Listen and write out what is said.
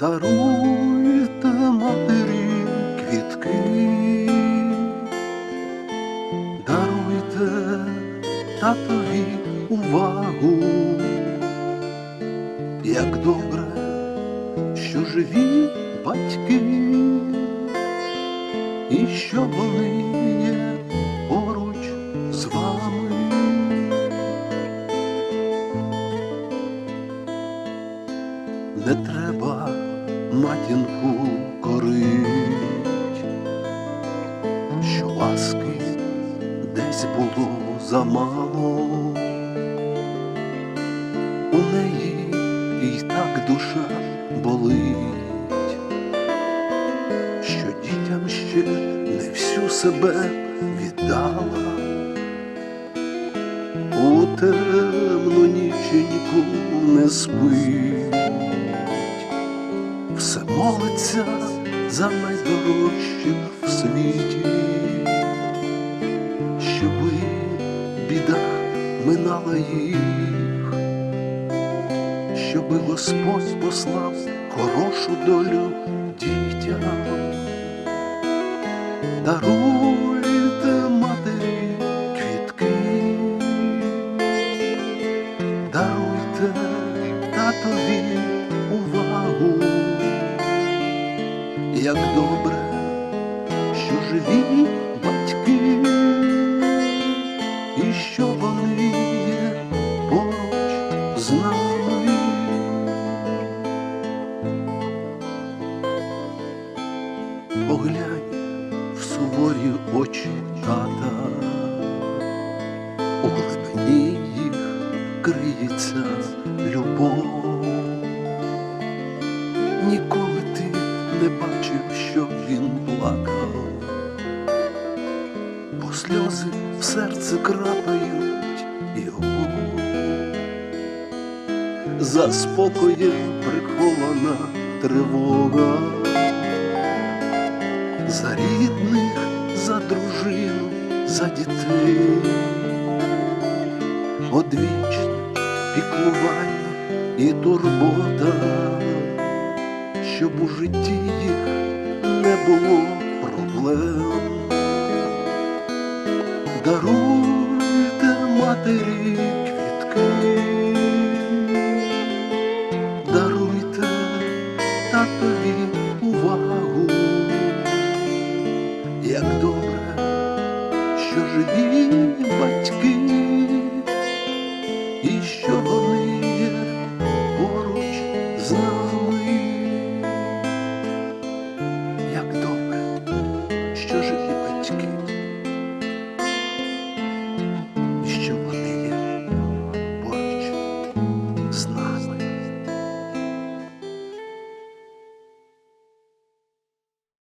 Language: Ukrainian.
Даруйте матері квітки, даруйте татові увагу, як добре, що живі батьки, і що вони є поруч з вами. Не треба матінку корить, що ласки десь було замало, у неї і так душа болить, що дітям ще не всю себе віддала. У темну ніченьку не спить, молиться за найдорожчих в світі, щоби біда минала їх, щоби Господь послав хорошу долю дітям. Даруйте матері квітки, даруйте татові як добре, що живі батьки, і що вони є поруч з нами. Поглянь в суворі очі тата, у глибині їх криється любов. Ніколи не бачив, щоб він плакав, бо сльози в серце крапають його. За спокоєм прихована тривога. За рідних, за дружину, за дітей, одвічні піклування і турбота, щоб у житті їх не було